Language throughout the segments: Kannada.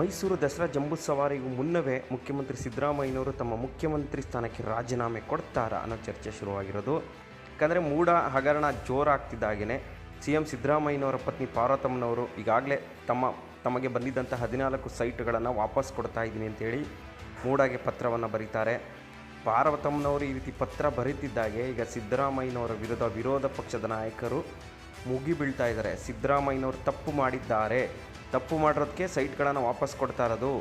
ಮೈಸೂರು ದಸರಾ ಜಂಬೂ ಸವಾರಿಗೂ ಮುನ್ನವೇ ಮುಖ್ಯಮಂತ್ರಿ ಸಿದ್ದರಾಮಯ್ಯನವರು ತಮ್ಮ ಮುಖ್ಯಮಂತ್ರಿ ಸ್ಥಾನಕ್ಕೆ ರಾಜೀನಾಮೆ ಕೊಡ್ತಾರಾ ಅನ್ನೋ ಚರ್ಚೆ ಶುರುವಾಗಿರೋದು. ಯಾಕಂದರೆ ಮೂಡ ಹಗರಣ ಜೋರಾಗ್ತಿದ್ದಾಗೇ ಸಿ ಎಂ ಸಿದ್ದರಾಮಯ್ಯನವರ ಪತ್ನಿ ಪಾರ್ವತಮ್ಮನವರು ಈಗಾಗಲೇ ತಮ್ಮ ತಮಗೆ ಬಂದಿದ್ದಂಥ ಹದಿನಾಲ್ಕು ಸೈಟ್ಗಳನ್ನು ವಾಪಸ್ ಕೊಡ್ತಾ ಇದ್ದೀನಿ ಅಂತೇಳಿ ಮೂಡಾಗೆ ಪತ್ರವನ್ನು ಬರೀತಾರೆ. ಪಾರ್ವತಮ್ಮನವರು ಈ ರೀತಿ ಪತ್ರ ಬರೀತಿದ್ದಾಗೆ ಈಗ ಸಿದ್ದರಾಮಯ್ಯನವರ ವಿರುದ್ಧ ವಿರೋಧ ಪಕ್ಷದ ನಾಯಕರು ಮುಗಿಬೀಳ್ತಾ ಇದ್ದಾರೆ. ಸಿದ್ದರಾಮಯ್ಯನವರು ತಪ್ಪು ಮಾಡಿದ್ದಾರೆ. ತಪ್ಪು ಮಾಡಿರೋದಕ್ಕೆ ಸೈಟ್ಗಳನ್ನು ವಾಪಸ್ ಕೊಡ್ತಾ ಇರೋದು.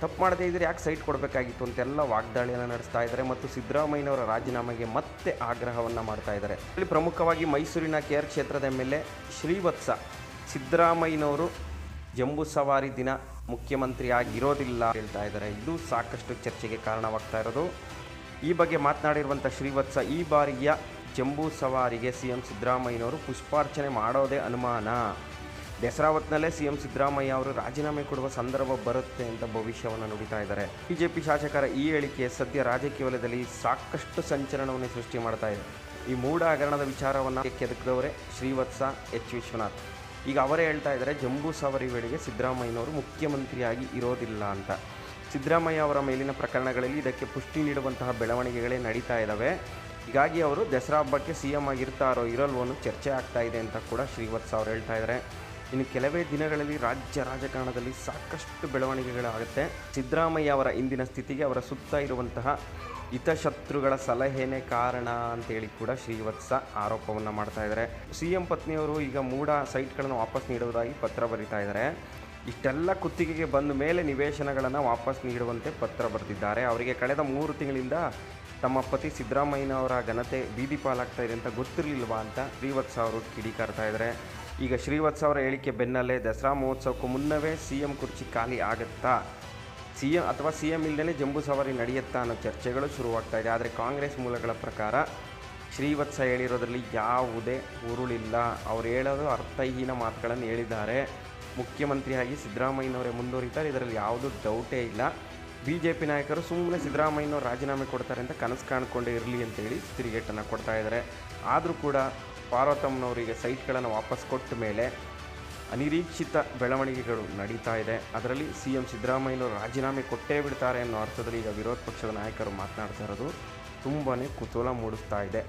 ತಪ್ಪು ಮಾಡದೇ ಇದ್ದರೆ ಯಾಕೆ ಸೈಟ್ ಕೊಡಬೇಕಾಗಿತ್ತು ಅಂತೆಲ್ಲ ವಾಗ್ದಾಳಿಯನ್ನು ನಡೆಸ್ತಾ ಇದ್ದಾರೆ ಮತ್ತು ಸಿದ್ದರಾಮಯ್ಯನವರ ರಾಜೀನಾಮೆಗೆ ಮತ್ತೆ ಆಗ್ರಹವನ್ನು ಮಾಡ್ತಾ ಇದ್ದಾರೆ. ಇಲ್ಲಿ ಪ್ರಮುಖವಾಗಿ ಮೈಸೂರಿನ ಕೆ ಆರ್ ಕ್ಷೇತ್ರದ ಮೇಲೆ ಶ್ರೀವತ್ಸ. ಸಿದ್ದರಾಮಯ್ಯನವರು ಜಂಬೂ ಸವಾರಿ ದಿನ ಮುಖ್ಯಮಂತ್ರಿ ಆಗಿರೋದಿಲ್ಲ ಹೇಳ್ತಾ ಇದ್ದಾರೆ. ಇದು ಸಾಕಷ್ಟು ಚರ್ಚೆಗೆ ಕಾರಣವಾಗ್ತಾ ಇರೋದು. ಈ ಬಗ್ಗೆ ಮಾತನಾಡಿರುವಂಥ ಶ್ರೀವತ್ಸ ಈ ಬಾರಿಯ ಜಂಬೂ ಸವಾರಿಗೆ ಸಿ ಎಂ ಸಿದ್ದರಾಮಯ್ಯನವರು ಪುಷ್ಪಾರ್ಚನೆ ಮಾಡೋದೇ ಅನುಮಾನ. ದಸರಾ ಹೊತ್ತಿನಲ್ಲೇ ಸಿ ಎಂ ಸಿದ್ದರಾಮಯ್ಯ ಅವರು ರಾಜೀನಾಮೆ ಕೊಡುವ ಸಂದರ್ಭ ಬರುತ್ತೆ ಅಂತ ಭವಿಷ್ಯವನ್ನು ನುಡಿತಾ ಇದ್ದಾರೆ. ಬಿಜೆಪಿ ಶಾಸಕರ ಈ ಹೇಳಿಕೆ ಸದ್ಯ ರಾಜಕೀಯ ವಲಯದಲ್ಲಿ ಸಾಕಷ್ಟು ಸಂಚಲನವನ್ನು ಸೃಷ್ಟಿ ಮಾಡ್ತಾ ಇದೆ. ಈ ಮೂಢ ಹಗರಣದ ವಿಚಾರವನ್ನು ಕೆದಕಿದವರೇ, ಶ್ರೀವತ್ಸ, ಎಚ್ ವಿಶ್ವನಾಥ್. ಈಗ ಅವರೇ ಹೇಳ್ತಾ ಇದ್ದಾರೆ, ಜಂಬೂ ಸವಾರಿ ವೇಳೆಗೆ ಸಿದ್ದರಾಮಯ್ಯನವರು ಮುಖ್ಯಮಂತ್ರಿಯಾಗಿ ಇರೋದಿಲ್ಲ ಅಂತ. ಸಿದ್ದರಾಮಯ್ಯ ಅವರ ಮೇಲಿನ ಪ್ರಕರಣಗಳಲ್ಲಿ ಇದಕ್ಕೆ ಪುಷ್ಟಿ ನೀಡುವಂತಹ ಬೆಳವಣಿಗೆಗಳೇ ನಡೀತಾ ಇದ್ದಾವೆ ಹೀಗಾಗಿ ಅವರು ದಸರಾ ಹಬ್ಬಕ್ಕೆ ಸಿ ಎಂ ಆಗಿರ್ತಾರೋ ಇರಲ್ವೋ ಚರ್ಚೆ ಆಗ್ತಾ ಇದೆ ಅಂತ ಕೂಡ ಶ್ರೀವತ್ಸ ಅವರು ಹೇಳ್ತಾ ಇದ್ದಾರೆ. ಇನ್ನು ಕೆಲವೇ ದಿನಗಳಲ್ಲಿ ರಾಜ್ಯ ರಾಜಕಾರಣದಲ್ಲಿ ಸಾಕಷ್ಟು ಬೆಳವಣಿಗೆಗಳಾಗುತ್ತೆ. ಸಿದ್ದರಾಮಯ್ಯ ಅವರ ಇಂದಿನ ಸ್ಥಿತಿಗೆ ಅವರ ಸುತ್ತ ಇರುವಂತಹ ಹಿತಶತ್ರುಗಳ ಸಲಹೆನೇ ಕಾರಣ ಅಂತೇಳಿ ಕೂಡ ಶ್ರೀವತ್ಸ ಆರೋಪವನ್ನು ಮಾಡ್ತಾ ಇದ್ದಾರೆ. ಸಿ ಎಂ ಪತ್ನಿಯವರು ಈಗ ಮೂಡ ಸೈಟ್ಗಳನ್ನು ವಾಪಸ್ ನೀಡುವುದಾಗಿ ಪತ್ರ ಬರಿತಾ ಇದ್ದಾರೆ. ಇಷ್ಟೆಲ್ಲ ಕುತ್ತಿಗೆಗೆ ಬಂದ ಮೇಲೆ ನಿವೇಶನಗಳನ್ನು ವಾಪಸ್ ನೀಡುವಂತೆ ಪತ್ರ ಬರೆದಿದ್ದಾರೆ. ಅವರಿಗೆ ಕಳೆದ ಮೂರು ತಿಂಗಳಿಂದ ತಮ್ಮ ಪತಿ ಸಿದ್ದರಾಮಯ್ಯನವರ ಘನತೆ ಬೀದಿ ಪಾಲಾಗ್ತಾ ಇದೆ ಅಂತ ಗೊತ್ತಿರಲಿಲ್ವಾ ಅಂತ ಶ್ರೀವತ್ಸ ಅವರು ಕಿಡಿಕಾರ್ತಾ ಇದ್ದಾರೆ. ಈಗ ಶ್ರೀವತ್ಸ ಅವರ ಹೇಳಿಕೆ ಬೆನ್ನಲ್ಲೇ ದಸರಾ ಮಹೋತ್ಸವಕ್ಕೂ ಮುನ್ನವೇ ಸಿ ಎಂ ಕುರ್ಚಿ ಖಾಲಿ ಆಗುತ್ತಾ? ಸಿ ಎಂ ಅಥವಾ ಸಿ ಎಂ ಇಲ್ಲದೇ ಜಂಬೂ ಸವಾರಿ ನಡೆಯುತ್ತಾ ಅನ್ನೋ ಚರ್ಚೆಗಳು ಶುರುವಾಗ್ತಾ ಇದೆ. ಆದರೆ ಕಾಂಗ್ರೆಸ್ ಮೂಲಗಳ ಪ್ರಕಾರ ಶ್ರೀವತ್ಸ ಹೇಳಿರೋದರಲ್ಲಿ ಯಾವುದೇ ಉರುಳಿಲ್ಲ. ಅವ್ರು ಹೇಳೋದು ಅರ್ಥಹೀನ ಮಾತುಗಳನ್ನು ಹೇಳಿದ್ದಾರೆ. ಮುಖ್ಯಮಂತ್ರಿಯಾಗಿ ಸಿದ್ದರಾಮಯ್ಯನವರೇ ಮುಂದುವರಿತಾರೆ. ಇದರಲ್ಲಿ ಯಾವುದೂ ಡೌಟೇ ಇಲ್ಲ. ಬಿ ಜೆ ಪಿ ನಾಯಕರು ಸುಮ್ಮನೆ ಸಿದ್ದರಾಮಯ್ಯನವರು ರಾಜೀನಾಮೆ ಕೊಡ್ತಾರೆ ಅಂತ ಕನಸು ಕಾಣ್ಕೊಂಡೇ ಇರಲಿ ಅಂತೇಳಿ ತಿರುಗೇಟನ್ನು ಕೊಡ್ತಾ ಇದ್ದಾರೆ. ಆದರೂ ಕೂಡ ಪಾರ್ವತಮ್ಮನವರಿಗೆ ಸೈಟ್ಗಳನ್ನು ವಾಪಸ್ ಕೊಟ್ಟ ಮೇಲೆ ಅನಿರೀಕ್ಷಿತ ಬೆಳವಣಿಗೆಗಳು ನಡೀತಾ ಇದೆ. ಅದರಲ್ಲಿ ಸಿ ಎಂ ಸಿದ್ದರಾಮಯ್ಯನವರು ರಾಜೀನಾಮೆ ಕೊಟ್ಟೇ ಬಿಡ್ತಾರೆ ಅನ್ನೋ ಅರ್ಥದಲ್ಲಿ ಈಗ ವಿರೋಧ ಪಕ್ಷದ ನಾಯಕರು ಮಾತನಾಡ್ತಾ ಇರೋದು ತುಂಬಾ ಕುತೂಹಲ ಮೂಡಿಸ್ತಾ ಇದೆ.